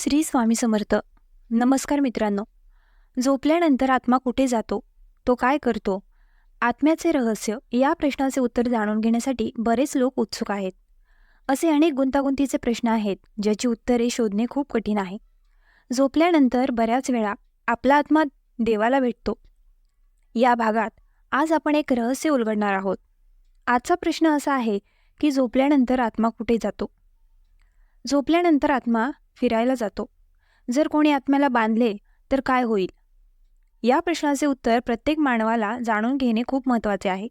श्री स्वामी समर्थ. नमस्कार मित्रांनो. झोपल्यानंतर आत्मा कुठे जातो? तो काय करतो? आत्म्याचे रहस्य या प्रश्नाचे उत्तर जाणून घेण्यासाठी बरेच लोक उत्सुक आहेत. असे अनेक गुंतागुंतीचे प्रश्न आहेत ज्याची उत्तरे शोधणे खूप कठीण आहे. झोपल्यानंतर बऱ्याच वेळा आपला आत्मा देवाला भेटतो. या भागात आज आपण एक रहस्य उलगडणार आहोत. आजचा प्रश्न असा आहे की झोपल्यानंतर आत्मा कुठे जातो? झोपल्यानंतर आत्मा फिरायला जातो. जर कोणी आत्म्याला बांधले तर काय होईल? या प्रश्नाचे उत्तर प्रत्येक मानवाला जाणून घेणे खूप महत्त्वाचे आहे.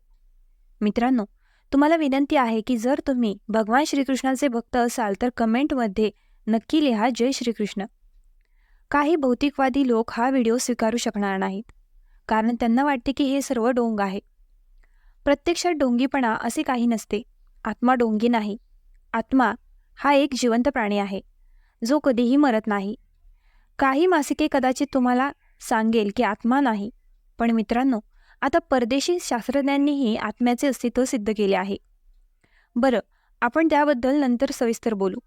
मित्रांनो तुम्हाला विनंती आहे की जर तुम्ही भगवान श्रीकृष्णाचे भक्त असाल तर कमेंटमध्ये नक्की लिहा जय श्रीकृष्ण. काही भौतिकवादी लोक हा व्हिडिओ स्वीकारू शकणार नाहीत कारण त्यांना वाटते की हे सर्व डोंग आहे. प्रत्यक्षात डोंगीपणा असे काही नसते. आत्मा डोंगी नाही. आत्मा हा एक जिवंत प्राणी आहे. जो कधीही मरत नाही. काही मासिके कदाचित तुम्हाला सांगेल की आत्मा नाही. पण मित्रांनो आता परदेशी शास्त्रज्ञांनीही आत्म्याचे अस्तित्व सिद्ध केले आहे. बरं आपण त्याबद्दल नंतर सविस्तर बोलू.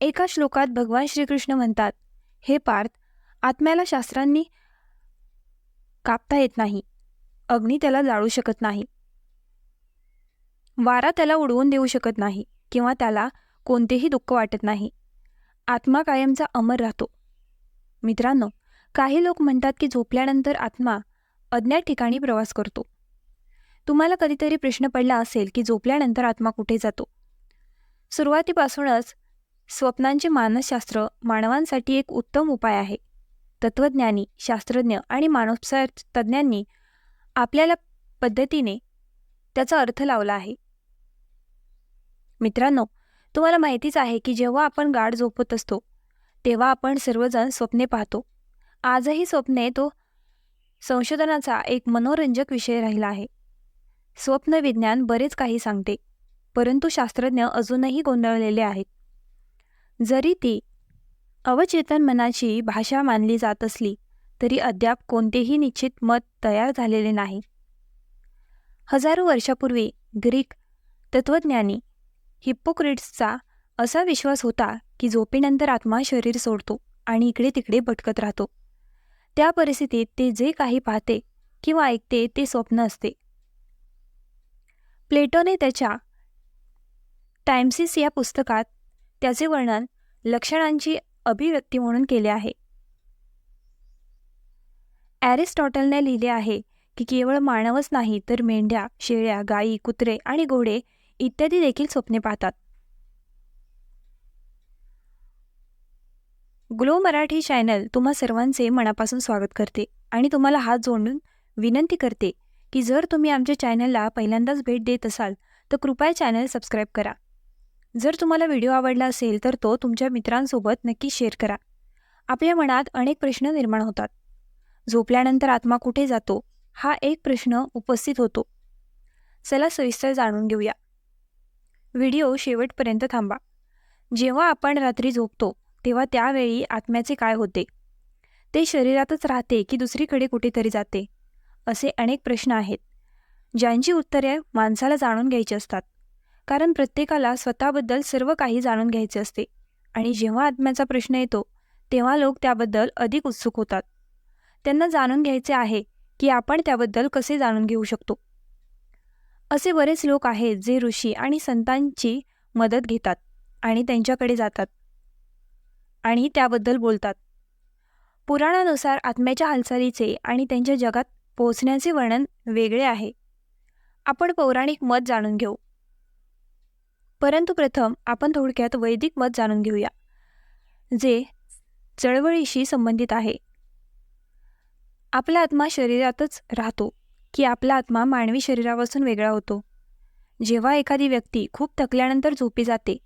एका श्लोकात भगवान श्रीकृष्ण म्हणतात हे पार्थ आत्म्याला शास्त्रांनी कापता येत नाही. अग्नी त्याला जाळू शकत नाही. वारा त्याला उडवून देऊ शकत नाही किंवा त्याला कोणतेही दुःख वाटत नाही. आत्मा कायमचा अमर राहतो. मित्रांनो काही लोक म्हणतात की झोपल्यानंतर आत्मा अज्ञात ठिकाणी प्रवास करतो. तुम्हाला कधीतरी प्रश्न पडला असेल की झोपल्यानंतर आत्मा कुठे जातो? सुरुवातीपासूनच स्वप्नांचे मानसशास्त्र मानवांसाठी एक उत्तम उपाय आहे. तत्त्वज्ञानी शास्त्रज्ञ आणि मानवसार तज्ज्ञांनी आपल्याला पद्धतीने त्याचा अर्थ लावला आहे. मित्रांनो तुम्हाला माहितीच आहे की जेव्हा आपण गाढ झोपत असतो तेव्हा आपण सर्वजण स्वप्ने पाहतो. आजही स्वप्ने तो संशोधनाचा एक मनोरंजक विषय राहिला आहे. स्वप्नविज्ञान बरेच काही सांगते परंतु शास्त्रज्ञ अजूनही गोंधळलेले आहेत. जरी ती अवचेतन मनाची भाषा मानली जात असली तरी अद्याप कोणतेही निश्चित मत तयार झालेले नाही. हजारो वर्षापूर्वी ग्रीक तत्त्वज्ञानी हिप्पोक्रेट्सचा असा विश्वास होता की झोपेनंतर आत्मा शरीर सोडतो आणि इकडे तिकडे भटकत राहतो. त्या परिस्थितीत ते जे काही पाहते किंवा ऐकते ते स्वप्न असते. प्लेटोने त्याच्या टाइम्सिस या पुस्तकात त्याचे वर्णन लक्षणांची अभिव्यक्ती म्हणून केले आहे. ॲरिस्टॉटलने लिहिले आहे की केवळ मानवच नाही तर मेंढ्या शेळ्या गायी कुत्रे आणि घोडे इत्यादी देखील स्वप्ने पाहतात. ग्लो मराठी चॅनल तुम्हा सर्वांचे मनापासून स्वागत करते आणि तुम्हाला हात जोडून विनंती करते की जर तुम्ही आमच्या चॅनलला पहिल्यांदाच भेट देत असाल तर कृपया चॅनल सबस्क्राईब करा. जर तुम्हाला व्हिडिओ आवडला असेल तर तो तुमच्या मित्रांसोबत नक्की शेअर करा. आपल्या मनात अनेक प्रश्न निर्माण होतात. झोपल्यानंतर आत्मा कुठे जातो? हा एक प्रश्न उपस्थित होतो. चला सविस्तर जाणून घेऊया. व्हिडिओ शेवटपर्यंत थांबा. जेव्हा आपण रात्री झोपतो तेव्हा त्यावेळी आत्म्याचे काय होते? ते शरीरातच राहते की दुसरीकडे कुठेतरी जाते? असे अनेक प्रश्न आहेत. ज्यांची उत्तरे माणसाला जाणून घ्यायची असतात. कारण प्रत्येकाला स्वतःबद्दल सर्व काही जाणून घ्यायचे असते. आणि जेव्हा आत्म्याचा प्रश्न येतो तेव्हा लोक त्याबद्दल अधिक उत्सुक होतात. त्यांना जाणून घ्यायचे आहे की आपण त्याबद्दल कसे जाणून घेऊ शकतो? असे बरेच लोक आहेत जे ऋषी आणि संतांची मदत घेतात आणि त्यांच्याकडे जातात आणि त्याबद्दल बोलतात. पुराणानुसार आत्म्याच्या हालचालीचे आणि त्यांच्या जगात पोहोचण्याचे वर्णन वेगळे आहे. आपण पौराणिक मत जाणून घेऊ. परंतु प्रथम आपण थोडक्यात वैदिक मत जाणून घेऊया जे चळवळीशी संबंधित आहे. आपला आत्मा शरीरातच राहतो. की आपला आत्मा मानवी शरीरापासून वेगळा होतो. जेव्हा एखादी व्यक्ती खूप थकल्यानंतर झोपी जाते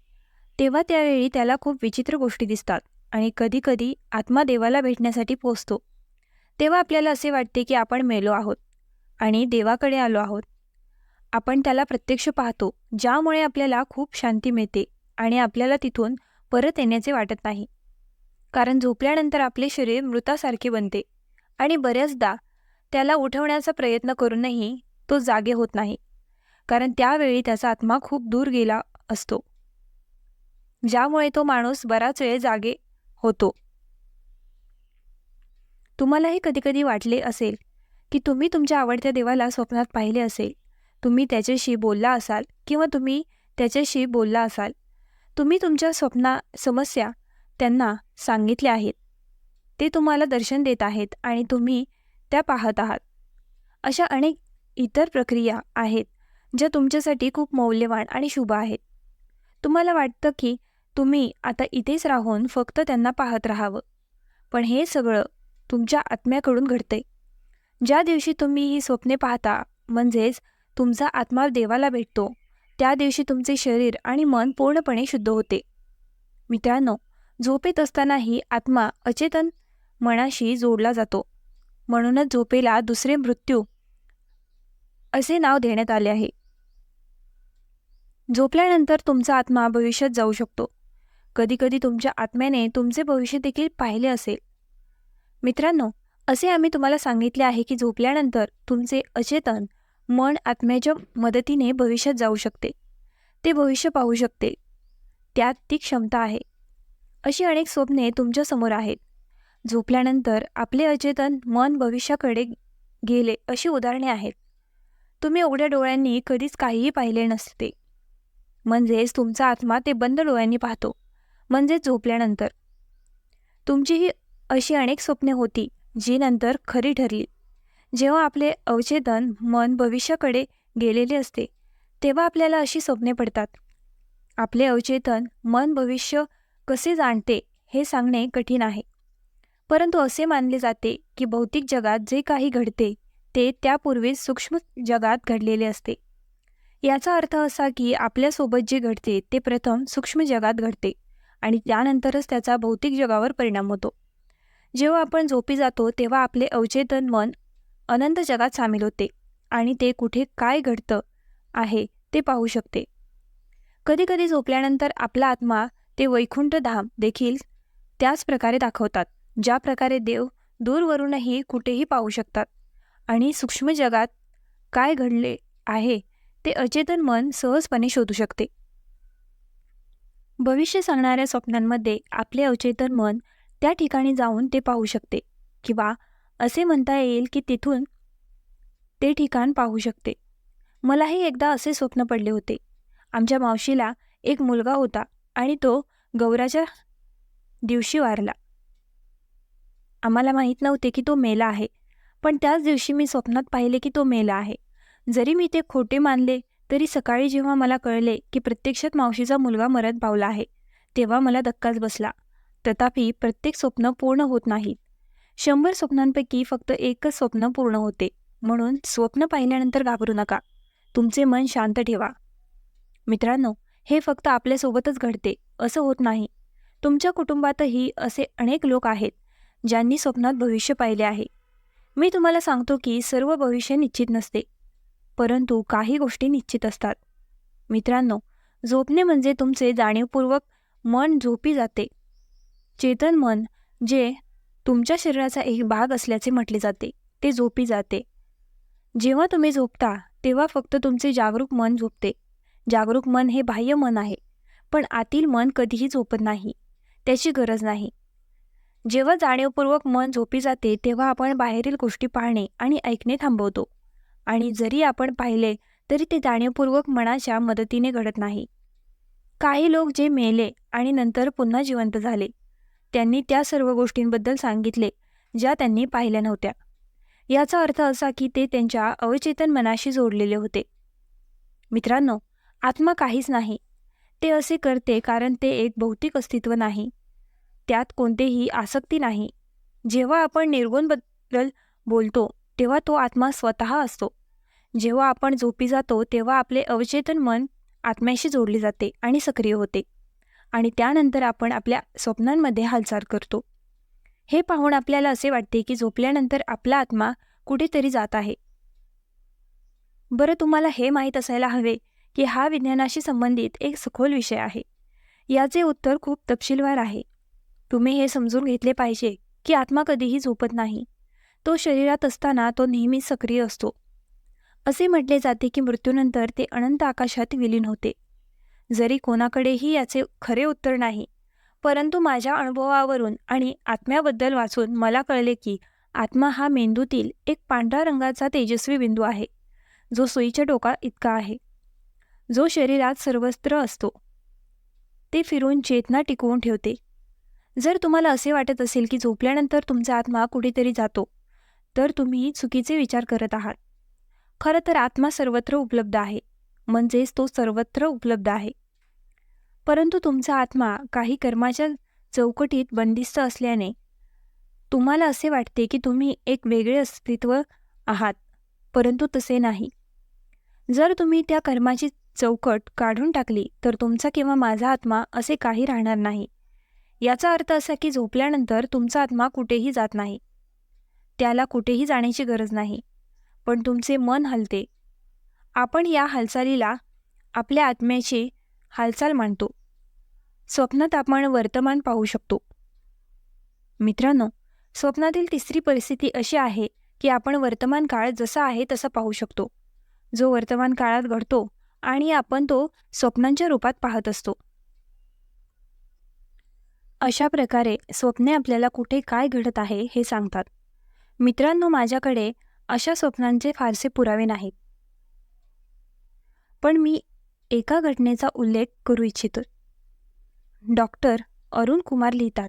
तेव्हा त्यावेळी त्याला खूप विचित्र गोष्टी दिसतात आणि कधीकधी आत्मा देवाला भेटण्यासाठी पोचतो तेव्हा आपल्याला असे वाटते की आपण मेलो आहोत आणि देवाकडे आलो आहोत. आपण त्याला प्रत्यक्ष पाहतो ज्यामुळे आपल्याला खूप शांती मिळते आणि आपल्याला तिथून परत येण्याचे वाटत नाही. कारण झोपल्यानंतर आपले शरीर मृतासारखे बनते आणि बऱ्याचदा त्याला उठवण्याचा प्रयत्न करूनही तो जागे होत नाही. कारण त्यावेळी त्याचा आत्मा खूप दूर गेला असतो. ज्यामुळे तो माणूस बराच वेळ जागे होतो. तुम्हालाही कधीकधी वाटले असेल की तुम्ही तुमच्या आवडत्या देवाला स्वप्नात पाहिले असेल. तुम्ही त्याच्याशी बोलला असाल किंवा तुम्ही त्याच्याशी बोलला असाल. तुम्ही तुमच्या स्वप्ना समस्या त्यांना सांगितल्या आहेत. ते तुम्हाला दर्शन देत आहेत आणि तुम्ही त्या पाहत आहात. अशा अनेक इतर प्रक्रिया आहेत ज्या तुमच्यासाठी खूप मौल्यवान आणि शुभ आहेत. तुम्हाला वाटतं की तुम्ही आता इथेच राहून फक्त त्यांना पाहत राहावं. पण हे सगळं तुमच्या आत्म्याकडून घडते ज्या दिवशी तुम्ही ही स्वप्ने पाहता म्हणजेच तुमचा आत्मा देवाला भेटतो त्या दिवशी तुमचे शरीर आणि मन पूर्णपणे शुद्ध होते. मित्रांनो झोपेत असतानाही आत्मा अचेतन मनाशी जोडला जातो. म्हणूनच झोपेला दुसरे मृत्यू असे नाव देण्यात आले आहे. झोपल्यानंतर तुमचा आत्मा भविष्यात जाऊ शकतो. कधीकधी तुमच्या आत्म्याने तुमचे भविष्य देखील पाहिले असेल. मित्रांनो असे आम्ही तुम्हाला सांगितले आहे की झोपल्यानंतर तुमचे अचेतन मन आत्म्याच्या मदतीने भविष्यात जाऊ शकते. ते भविष्य पाहू शकते. त्यात ती क्षमता आहे. अशी अनेक स्वप्ने तुमच्यासमोर आहेत. झोपल्यानंतर आपले अचेतन मन भविष्याकडे गेले अशी उदाहरणे आहेत. तुम्ही उघड्या डोळ्यांनी कधीच काहीही पाहिले नसते. म्हणजेच तुमचा आत्मा ते बंद डोळ्यांनी पाहतो. म्हणजेच झोपल्यानंतर. तुमचीही अशी अनेक स्वप्ने होती जी नंतर खरी ठरली. जेव्हा आपले अवचेतन मन भविष्याकडे गेलेले असते तेव्हा आपल्याला अशी स्वप्ने पडतात. आपले अवचेतन मन भविष्य कसे जाणते हे सांगणे कठीण आहे. परंतु असे मानले जाते की भौतिक जगात जे काही घडते ते त्यापूर्वीच सूक्ष्म जगात घडलेले असते. याचा अर्थ असा की आपल्यासोबत जे घडते ते प्रथम सूक्ष्म जगात घडते आणि त्यानंतरच त्याचा भौतिक जगावर परिणाम होतो. जेव्हा आपण झोपी जातो तेव्हा आपले अवचेतन मन अनंत जगात सामील होते आणि ते कुठे काय घडतं आहे ते पाहू शकते. कधीकधी झोपल्यानंतर आपला आत्मा ते वैकुंठ धाम देखील त्याच प्रकारे दाखवतात. ज्या प्रकारे देव दूरवरूनही कुठेही पाहू शकतात. आणि सूक्ष्म जगात काय घडले आहे ते अचेतन मन सहजपणे शोधू शकते. भविष्य सांगणाऱ्या स्वप्नांमध्ये आपले अचेतन मन त्या ठिकाणी जाऊन ते पाहू शकते किंवा असे म्हणता येईल की तिथून ते ठिकाण पाहू शकते. मलाही एकदा असे स्वप्न पडले होते. आमच्या मावशीला एक मुलगा होता आणि तो गौराच्या दिवशी वारला. आम्हाला माहीत नव्हते की तो मेला आहे. पण त्याच दिवशी मी स्वप्नात पाहिले की तो मेला आहे. जरी मी ते खोटे मानले तरी सकाळी जेव्हा मला कळले की प्रत्यक्षात मावशीचा मुलगा मरत पावला आहे तेव्हा मला धक्काच बसला. तथापि प्रत्येक स्वप्न पूर्ण होत नाहीत शंभर स्वप्नांपैकी फक्त एकच स्वप्न पूर्ण होते. म्हणून स्वप्न पाहिल्यानंतर घाबरू नका. तुमचे मन शांत ठेवा. मित्रांनो हे फक्त आपल्यासोबतच घडते. असं होत नाही. तुमच्या कुटुंबातही असे अनेक लोक आहेत. ज्यांनी स्वप्नात भविष्य पाहिले आहे. मी तुम्हाला सांगतो की सर्व भविष्य निश्चित नसते परंतु काही गोष्टी निश्चित असतात. मित्रांनो झोपणे म्हणजे तुमचे जाणीवपूर्वक मन झोपी जाते. चेतन मन जे तुमच्या शरीराचा एक भाग असल्याचे म्हटले जाते ते झोपी जाते. जेव्हा तुम्ही झोपता तेव्हा फक्त तुमचे जागरूक मन झोपते. जागरूक मन हे बाह्य मन आहे पण आतील मन कधीही झोपत नाही त्याची गरज नाही. जेव्हा जाणीवपूर्वक मन झोपी जाते तेव्हा आपण बाहेरील गोष्टी पाहणे आणि ऐकणे थांबवतो. आणि जरी आपण पाहिले तरी ते जाणीवपूर्वक मनाच्या मदतीने घडत नाही. काही लोक जे मेले आणि नंतर पुन्हा जिवंत झाले. त्यांनी त्या सर्व गोष्टींबद्दल सांगितले ज्या त्यांनी पाहिल्या नव्हत्या. याचा अर्थ असा की ते त्यांच्या अवचेतन मनाशी जोडलेले होते. मित्रांनो आत्मा काहीच नाही. ते असे करते कारण ते एक भौतिक अस्तित्व नाही. त्यात कोणतेही आसक्ती नाही. जेव्हा आपण निर्गुणबद्दल बोलतो तेव्हा तो आत्मा स्वतः असतो. जेव्हा आपण झोपी जातो तेव्हा आपले अवचेतन मन आत्म्याशी जोडले जाते आणि सक्रिय होते. आणि त्यानंतर आपण आपल्या स्वप्नांमध्ये हालचाल करतो. हे पाहून आपल्याला असे वाटते की झोपल्यानंतर आपला आत्मा कुठेतरी जात आहे. बरं तुम्हाला हे माहीत असायला हवे की हा विज्ञानाशी संबंधित एक सखोल विषय आहे. याचे उत्तर खूप तपशीलवार आहे. तुम्ही हे समजून घेतले पाहिजे की आत्मा कधीही झोपत नाही. तो शरीरात असताना तो नेहमी सक्रिय असतो. असे म्हटले जाते की मृत्यूनंतर ते अनंत आकाशात विलीन होते. जरी कोणाकडेही याचे खरे उत्तर नाही परंतु माझ्या अनुभवावरून आणि आत्म्याबद्दल वाचून मला कळले की आत्मा हा मेंदूतील एक पांढऱ्या रंगाचा तेजस्वी बिंदू आहे जो सोयीच्या टोका इतका आहे. जो शरीरात सर्वत्र असतो. ते फिरून चेतना टिकवून ठेवते. जर तुम्हाला असे वाटत असेल की झोपल्यानंतर तुमचा आत्मा कुठेतरी जातो तर तुम्ही चुकीचे विचार करत आहात. खरं तर आत्मा सर्वत्र उपलब्ध आहे म्हणजेच तो सर्वत्र उपलब्ध आहे. परंतु तुमचा आत्मा काही कर्माच्या चौकटीत बंदिस्त असल्याने तुम्हाला असे वाटते की तुम्ही एक वेगळे अस्तित्व आहात परंतु तसे नाही. जर तुम्ही त्या कर्माची चौकट काढून टाकली तर तुमचा किंवा माझा आत्मा असे काही राहणार नाही. याचा अर्थ असा की झोपल्यानंतर तुमचा आत्मा कुठेही जात नाही. त्याला कुठेही जाण्याची गरज नाही. पण तुमचे मन हलते. आपण या हालचालीला आपल्या आत्म्याची हालचाल मानतो. स्वप्नात आपण वर्तमान पाहू शकतो. मित्रांनो स्वप्नातील तिसरी परिस्थिती अशी आहे की आपण वर्तमान काळ जसा आहे तसा पाहू शकतो. जो वर्तमान काळात घडतो आणि आपण तो स्वप्नांच्या रूपात पाहत असतो. अशा प्रकारे स्वप्ने आपल्याला कुठे काय घडत आहे हे सांगतात. मित्रांनो माझ्याकडे अशा स्वप्नांचे फारसे पुरावे नाहीत. पण मी एका घटनेचा उल्लेख करू इच्छितो. डॉक्टर अरुण कुमार लिहितात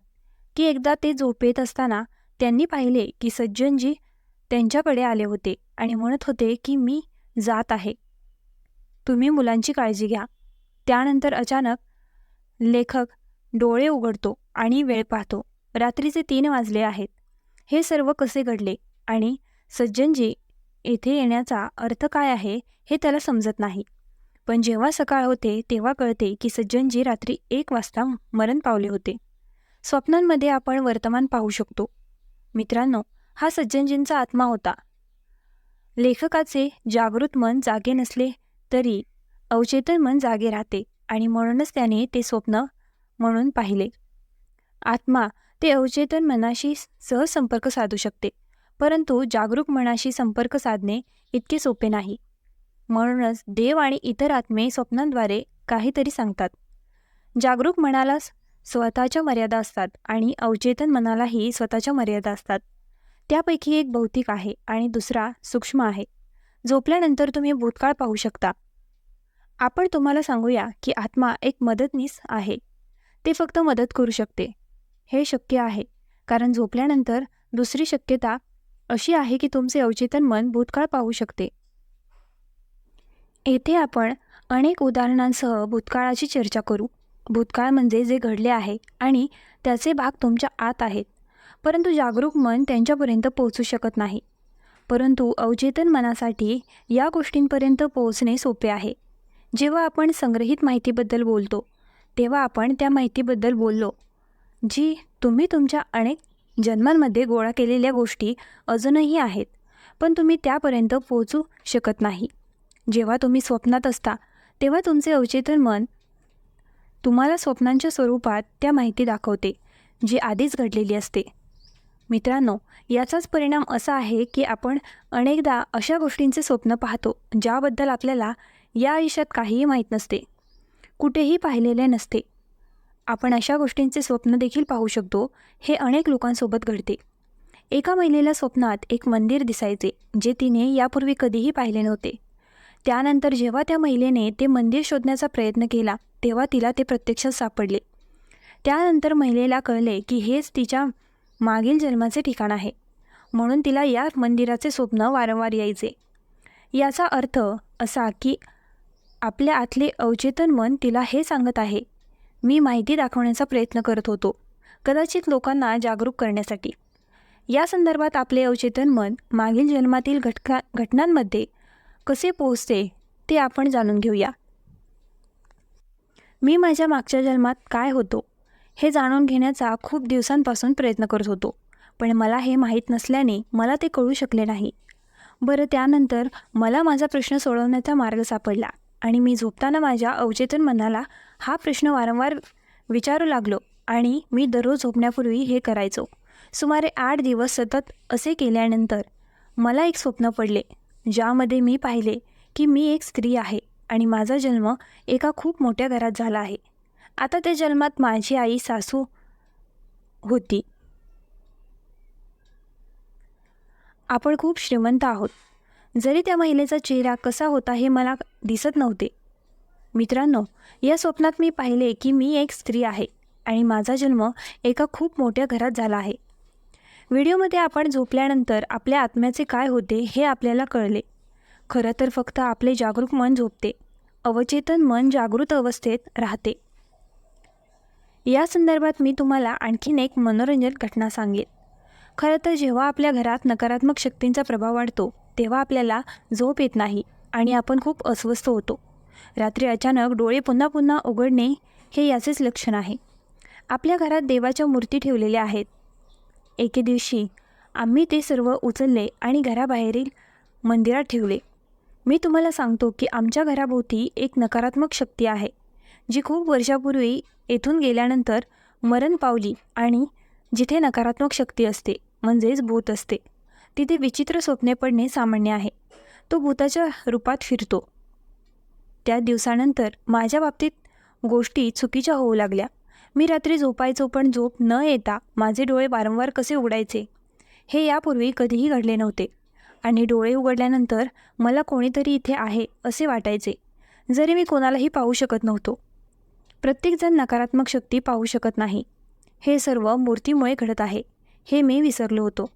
की एकदा ते झोपेत असताना त्यांनी पाहिले की सज्जनजी त्यांच्याकडे आले होते आणि म्हणत होते की मी जात आहे. तुम्ही मुलांची काळजी घ्या. त्यानंतर अचानक लेखक डोळे उघडतो आणि वेळ पाहतो. रात्रीचे तीन वाजले आहेत. हे सर्व कसे घडले आणि सज्जनजी येथे येण्याचा अर्थ काय आहे हे त्याला समजत नाही. पण जेव्हा सकाळ होते तेव्हा कळते की सज्जनजी रात्री एक वाजता मरण पावले होते. स्वप्नांमध्ये आपण वर्तमान पाहू शकतो. मित्रांनो हा सज्जनजींचा आत्मा होता. लेखकाचे जागृत मन जागे नसले तरी अवचेतन मन जागे राहते आणि म्हणूनच त्याने ते स्वप्न म्हणून पाहिले. आत्मा ते अवचेतन मनाशी सहज संपर्क साधू शकते परंतु जागरूक मनाशी संपर्क साधणे इतके सोपे नाही. म्हणूनच देव आणि इतर आत्मे स्वप्नांद्वारे काहीतरी सांगतात. जागरूक मनाला स्वतःच्या मर्यादा असतात आणि अवचेतन मनालाही स्वतःच्या मर्यादा असतात. त्यापैकी एक भौतिक आहे आणि दुसरा सूक्ष्म आहे. झोपल्यानंतर तुम्ही भूतकाळ पाहू शकता. आपण तुम्हाला सांगूया की आत्मा एक मदतनीस आहे. ते फक्त मदत करू शकते. हे शक्य आहे. कारण झोपल्यानंतर दुसरी शक्यता अशी आहे की तुमचे अवचेतन मन भूतकाळ पाहू शकते. येथे आपण अनेक उदाहरणांसह भूतकाळाची चर्चा करू. भूतकाळ म्हणजे जे घडले आहे आणि त्याचे भाग तुमच्या आत आहेत. परंतु जागरूक मन त्यांच्यापर्यंत पोहोचू शकत नाही. परंतु अवचेतन मनासाठी या गोष्टींपर्यंत पोहोचणे सोपे आहे. जेव्हा आपण संग्रहित माहितीबद्दल बोलतो तेव्हा आपण त्या माहितीबद्दल बोललो. जी तुम्ही तुमच्या अनेक जन्मांमध्ये गोळा केलेल्या गोष्टी अजूनही आहेत पण तुम्ही त्यापर्यंत पोहोचू शकत नाही. जेव्हा तुम्ही स्वप्नात असता तेव्हा तुमचे अवचेतन मन तुम्हाला स्वप्नांच्या स्वरूपात त्या माहिती दाखवते जी आधीच घडलेली असते. मित्रांनो याचाच परिणाम असा आहे की आपण अनेकदा अशा गोष्टींचे स्वप्न पाहतो ज्याबद्दल आपल्याला या आयुष्यात काहीही माहीत नसते. कुठेही पाहिलेले नसते. आपण अशा गोष्टींचे स्वप्न देखील पाहू शकतो हे अनेक लोकांसोबत घडते. एका महिलेला स्वप्नात एक मंदिर दिसायचे जे तिने यापूर्वी कधीही पाहिले नव्हते. त्यानंतर जेव्हा त्या महिलेने ते मंदिर शोधण्याचा प्रयत्न केला तेव्हा तिला ते प्रत्यक्षात सापडले. त्यानंतर महिलेला कळले की हेच तिच्या मागील जन्माचे ठिकाण आहे. म्हणून तिला या मंदिराचे स्वप्न वारंवार यायचे. याचा अर्थ असा की आपल्या आतले अवचेतन मन तिला हे सांगत आहे मी माहिती दाखवण्याचा प्रयत्न करत होतो कदाचित लोकांना जागरूक करण्यासाठी. या संदर्भात आपले अवचेतन मन मागील जन्मातील घटका घटनांमध्ये कसे पोहोचते ते आपण जाणून घेऊया. मी माझ्या मागच्या जन्मात काय होतो हे जाणून घेण्याचा खूप दिवसांपासून प्रयत्न करत होतो पण मला हे माहीत नसल्याने मला ते कळू शकले नाही. बरं त्यानंतर मला माझा प्रश्न सोडवण्याचा मार्ग सापडला. आणि मी झोपताना माझ्या अवचेतन मनाला हा प्रश्न वारंवार विचारू लागलो आणि मी दररोज झोपण्यापूर्वी हे करायचो. सुमारे आठ दिवस सतत असे केल्यानंतर मला एक स्वप्न पडले ज्यामध्ये मी पाहिले की मी एक स्त्री आहे आणि माझा जन्म एका खूप मोठ्या घरात झाला आहे. आता त्या जन्मात माझी आई सासू होती. आपण खूप श्रीमंत आहोत. जरी त्या महिलेचा चेहरा कसा होता हे मला दिसत नव्हते. मित्रांनो या स्वप्नात मी पाहिले की मी एक स्त्री आहे आणि माझा जन्म एका खूप मोठ्या घरात झाला आहे. व्हिडिओमध्ये आपण झोपल्यानंतर आपल्या आत्म्याचे काय होते हे आपल्याला कळले. खरं तर फक्त आपले जागरूक मन झोपते. अवचेतन मन जागृत अवस्थेत राहते. या संदर्भात मी तुम्हाला आणखीन एक मनोरंजक घटना सांगेन. खरं तर जेव्हा आपल्या घरात नकारात्मक शक्तींचा प्रभाव वाढतो तेव्हा आपल्याला झोप येत नाही आणि आपण खूप अस्वस्थ होतो. रात्री अचानक डोळे पुन्हा पुन्हा उघडणे हे याचेच लक्षण आहे. आपल्या घरात देवाच्या मूर्ती ठेवलेल्या आहेत. एके दिवशी आम्ही ते सर्व उचलले आणि घराबाहेरील मंदिरात ठेवले. मी तुम्हाला सांगतो की आमच्या घराभोवती एक नकारात्मक शक्ती आहे जी खूप वर्षापूर्वी येथून गेल्यानंतर मरण पावली आणि जिथे नकारात्मक शक्ती असते म्हणजेच भूत असते. तिथे विचित्र स्वप्ने पडणे सामान्य आहे. तो भूताच्या रूपात फिरतो. त्या दिवसानंतर माझ्या बाबतीत गोष्टी चुकीच्या होऊ लागल्या. मी रात्री झोपायचो पण झोप न येता माझे डोळे वारंवार कसे उघडायचे? हे यापूर्वी कधीही घडले नव्हते. आणि डोळे उघडल्यानंतर मला कोणीतरी इथे आहे असे वाटायचे जरी मी कोणालाही पाहू शकत नव्हतो. प्रत्येकजण नकारात्मक शक्ती पाहू शकत नाही. हे सर्व मूर्तीमुळे घडत आहे हे मी विसरलो होतो.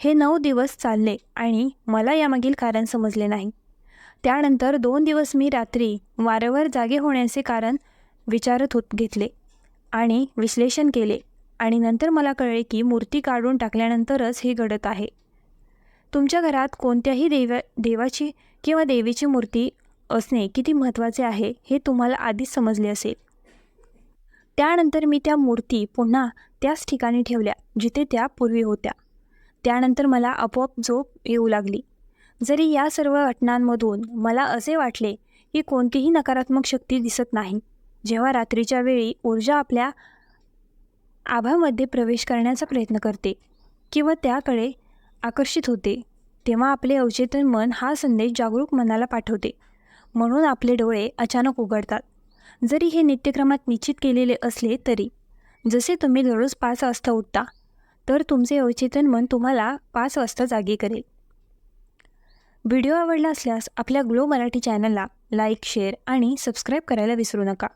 हे नऊ दिवस चालले आणि मला यामागील कारण समजले नाही. त्यानंतर दोन दिवस मी रात्री वारंवार जागे होण्याचे कारण विचारत होत घेतले आणि विश्लेषण केले आणि नंतर मला कळले की मूर्ती काढून टाकल्यानंतरच हे घडत आहे. तुमच्या घरात कोणत्याही देवा देवाची किंवा देवीची मूर्ती असणे किती महत्त्वाचे आहे हे तुम्हाला आधीच समजले असेल. त्यानंतर मी त्या मूर्ती पुन्हा त्याच ठिकाणी ठेवल्या जिथे त्या पूर्वी होत्या. त्यानंतर मला आपोआप झोप येऊ लागली. जरी या सर्व घटनांमधून मला असे वाटले की कोणतीही नकारात्मक शक्ती दिसत नाही जेव्हा रात्रीच्या वेळी ऊर्जा आपल्या आभामध्ये प्रवेश करण्याचा प्रयत्न करते किंवा त्याकडे आकर्षित होते तेव्हा आपले अवचेतन मन हा संदेश जागरूक मनाला पाठवते म्हणून आपले डोळे अचानक उघडतात. जरी हे नित्यक्रमात निश्चित केलेले असले तरी जसे तुम्ही दररोज पाच वाजता उठता तर तुमचे अवचेतन मन तुम्हाला पाच वाजता जागे करेल. व्हिडिओ आवडला असल्यास आपल्या ग्लो मराठी चॅनलला लाईक शेअर आणि सबस्क्राईब करायला विसरू नका.